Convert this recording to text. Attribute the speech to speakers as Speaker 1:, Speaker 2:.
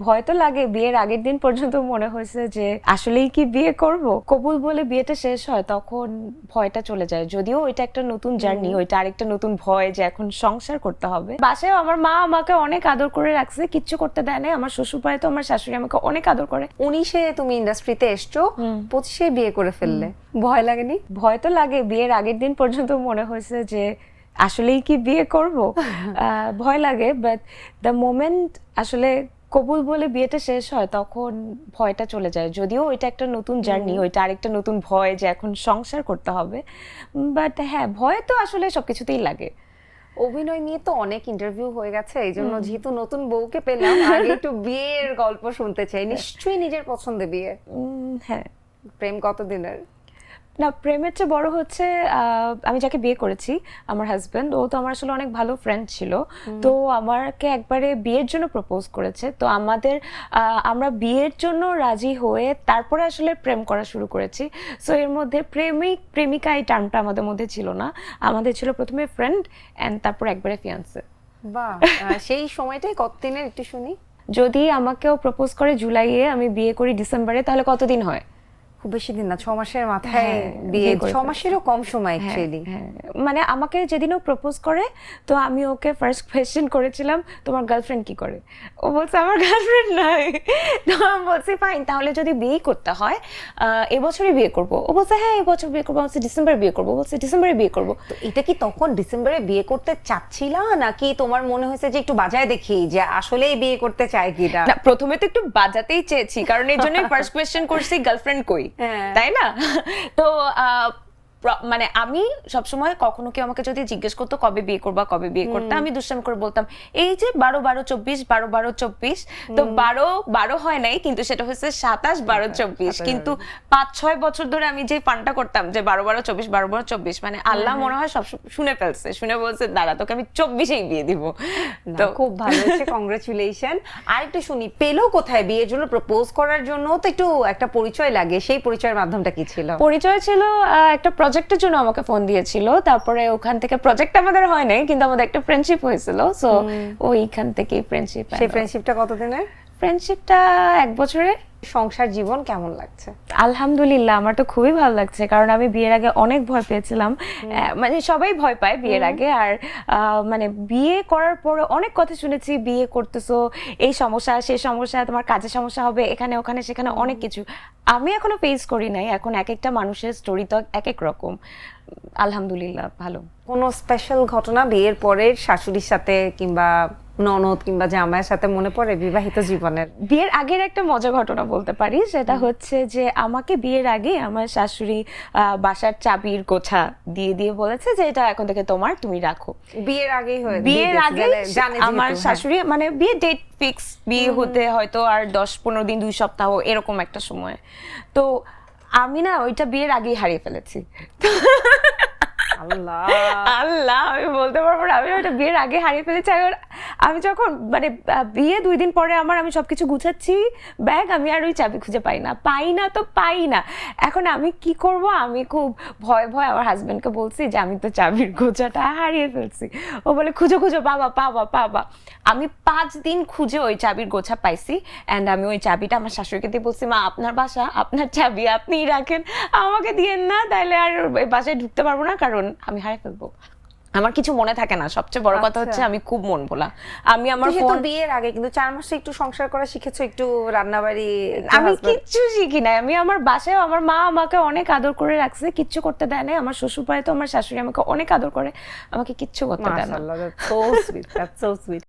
Speaker 1: ভয় তো লাগে বিয়ের আগের দিন পর্যন্ত মনে হয়েছে যে আসলেই কি বিয়ে করব। কবুল বলে বিয়েটা শেষ হয় তখন ভয়টা চলে যায়। যদিও ওইটা একটা নতুন জার্নি ওইটা আরেকটা নতুন ভয় যে এখন সংসার করতে হবে। বাসায় আমার মা আমাকে অনেক আদর করে রাখছে কিচ্ছু করতে দেয় না আমার শ্বশুর বাড়িতে আমার শাশুড়ি আমাকে অনেক আদর করে।
Speaker 2: উনিশে তুমি ইন্ডাস্ট্রিতে এসছো পঁচিশে বিয়ে করে ফেললে। ভয় লাগেনি?
Speaker 1: ভয় তো লাগে বিয়ের আগের দিন পর্যন্ত মনে হয়েছে যে আসলেই কি বিয়ে করব। আহ, ভয় লাগে বাট দ্য মোমেন্ট আসলে কবুল বলে বিয়েটা শেষ হয় তখন ভয়টা চলে যায়। যদিও ওইটা একটা নতুন জার্নি ওইটা আরেকটা নতুন ভয় যে এখন সংসার করতে হবে। বাট হ্যাঁ ভয় তো আসলে সবকিছুতেই লাগে।
Speaker 2: অভিনয় নিয়ে তো অনেক ইন্টারভিউ হয়ে গেছে এই জন্য যেহেতু নতুন বউকে পেলাম আগে একটু বিয়ের গল্প শুনতে চাই। নিশ্চয়ই নিজের পছন্দে বিয়ে।
Speaker 1: হ্যাঁ।
Speaker 2: প্রেম কতদিনের?
Speaker 1: না প্রেমের চেয়ে বড় হচ্ছে আমি যাকে বিয়ে করেছি আমার হাজবেন্ড ও তো আমার আসলে অনেক ভালো ফ্রেন্ড ছিল। তো আমাকে একবারে বিয়ের জন্য প্রপোজ করেছে। তো আমাদের আমরা বিয়ের জন্য রাজি হয়ে তারপরে আসলে প্রেম করা শুরু করেছি। সো এর মধ্যে প্রেমিক প্রেমিকা এই টার্মটা আমাদের মধ্যে ছিল না। আমাদের ছিল প্রথমে ফ্রেন্ড অ্যান্ড তারপর একবারে ফিয়ান্সে
Speaker 2: বাহ সেই সময়টাই কতদিনের একটু শুনি।
Speaker 1: যদি আমাকেও প্রপোজ করে জুলাইয়ে আমি বিয়ে করি ডিসেম্বরে তাহলে কতদিন হয়?
Speaker 2: খুব বেশি দিন না ছ মাসের মাথায়
Speaker 1: হ্যাঁ,
Speaker 2: বিয়ে ছ মাসেরও কম সময় অ্যাকচুয়ালি
Speaker 1: হ্যাঁ। মানে আমাকে যেদিন ও প্রপোজ করে তো আমি ওকে ফার্স্ট কোয়েশ্চেন করেছিলাম তোমার গার্লফ্রেন্ড কি করে? ও বলছে আমার গার্লফ্রেন্ড নাই। তো আমি বলছি ফাইন তাহলে যদি বিয়ে করতে হয় এবছরই বিয়ে করব। ও বলছে হ্যাঁ এবছর বিয়ে করব। বলছে ডিসেম্বরে বিয়ে করব। বলছে ডিসেম্বরে বিয়ে করব।
Speaker 2: তো এটা কি তখন ডিসেম্বরে বিয়ে করতে চাচ্ছিলা নাকি তোমার মনে হয়েছে যে একটু বাজায় দেখি যে আসলেই বিয়ে করতে চায় কিনা?
Speaker 1: না প্রথমে তো একটু বাজাতেই চেয়েছি কারণ এর জন্য ফার্স্ট কোয়েশ্চেন করছি গার্লফ্রেন্ড কই। তাই না? তো আহ, মানে আমি সবসময় কখনো কেউ আমাকে যদি জিজ্ঞেস করতো কবে বিয়ে করবা কবে বিয়ে করতে? আমি দুষ্টামি করে বলতাম এই যে বারো বারো চব্বিশ বারো বারো চব্বিশ তো বারো বারো হয় নাই কিন্তু সেটা হচ্ছে সাতাশ বারো চব্বিশ কিন্তু পাঁচ ছয় বছর ধরে আমি যে পানটা করতাম যে বারো বারো চব্বিশ বারো বারো চব্বিশ মানে আল্লাহ মনে হয় সব শুনে ফেলছে শুনে বলছে দাঁড়া তোকে আমি চব্বিশেই বিয়ে দিব। তো
Speaker 2: খুব ভালো হয়েছে কংগ্রেচুলেশন আর একটু শুনি পেল কোথায় বিয়ের জন্য? প্রপোজ করার জন্য তো একটু একটা পরিচয় লাগে সেই পরিচয়ের মাধ্যমটা কি ছিল?
Speaker 1: পরিচয় ছিল একটা প্রজেক্টের জন্য আমাকে ফোন দিয়েছিল। তারপরে ওখান থেকে প্রজেক্ট আমাদের হয় নাই কিন্তু আমাদের একটা ফ্রেন্ডশিপ হয়েছিল। সো ওইখান থেকে ফ্রেন্ডশিপ
Speaker 2: সেই ফ্রেন্ডশিপটা কতদিনের?
Speaker 1: ফ্রেন্ডশিপটা এক বছরের।
Speaker 2: সংসার জীবন কেমন লাগছে?
Speaker 1: আলহামদুলিল্লাহ আমার তো খুবই ভালো লাগছে। কারণ আমি বিয়ের আগে অনেক ভয় পেয়েছিলাম। মানে সবাই ভয় পায় বিয়ের আগে। আর মানে বিয়ে করার পরে অনেক কথা শুনেছি বিয়ে করতেছো এই সমস্যা সেই সমস্যা তোমার কাজের সমস্যা হবে এখানে ওখানে সেখানে অনেক কিছু। আমি এখনও ফেস করি নাই। এখন এক একটা মানুষের স্টোরি তো এক এক রকম। আলহামদুলিল্লাহ ভালো।
Speaker 2: কোনো স্পেশাল ঘটনা বিয়ের পরের শাশুড়ির সাথে কিংবা ননদ কিংবা জামাইয়ের সাথে মনে পড়ে বিবাহিত জীবনের?
Speaker 1: বিয়ের আগের একটা মজা ঘটনা বলতে পারি সেটা হচ্ছে যে আমাকে বিয়ের আগে আমার শাশুড়ি বাসার চাবির গোছা দিয়ে দিয়ে বলেছে যে এটা এখন থেকে তোমার তুমি রাখো।
Speaker 2: বিয়ের আগেই হয়ে
Speaker 1: বিয়ের আগে আমার
Speaker 2: হ্যাঁ।
Speaker 1: শাশুড়ি মানে বিয়ে ডেট ফিক্স বিয়ে হতে হয়তো আর দশ পনেরো দিন দুই সপ্তাহ এরকম একটা সময়। তো আমি না ওইটা বিয়ের আগেই হারিয়ে ফেলেছি।
Speaker 2: আল্লাহ।
Speaker 1: আমি বলতে পারব না। আমি ওটা বিয়ের আগে হারিয়ে ফেলেছি। আমি যখন মানে বিয়ে দুই দিন পরে আমার, আমি সবকিছু গুছাচ্ছি, ব্যাগ আমি আর ওই চাবি খুঁজে পাই না। পাই না তো পাই না। এখন আমি কি করব? আমি খুব ভয় ভয় আমার হাজবেন্ডকে বলছি যে, আমি তো চাবির গোছাটা হারিয়ে ফেলছি। ও বলে, খুঁজো খুঁজো, বাবা পাবা পাবা আমি পাঁচ দিন খুঁজে ওই চাবির গোছা পাইছি অ্যান্ড আমি ওই চাবিটা আমার শাশুড়িকে দিয়ে বলছি, মা, আপনার বাসা, আপনার চাবি আপনিই রাখেন। আমাকে দিয়েন না তাহলে আর বাসায় ঢুকতে পারব না কারণ আমি হারিয়ে ফেলব। আমার কিছু মনে থাকে না। সবচেয়ে বড় কথা
Speaker 2: আচ্ছা।
Speaker 1: হচ্ছে আমি খুব মন ভোলা। আমি আমার ফোন
Speaker 2: বিয়ের আগে কিন্তু চার মাসে একটু সংসার করা শিখেছো একটু রান্নাবাড়ি
Speaker 1: আমি কিচ্ছু শিখি নাই। আমি আমার বাসায় আমার মা আমাকে অনেক আদর করে রাখছে কিচ্ছু করতে দেয় না আমার শ্বশুর বাড়িতে আমার শাশুড়ি আমাকে অনেক আদর করে। আমাকে কিচ্ছু করতে দেয় না।
Speaker 2: So sweet that's so sweet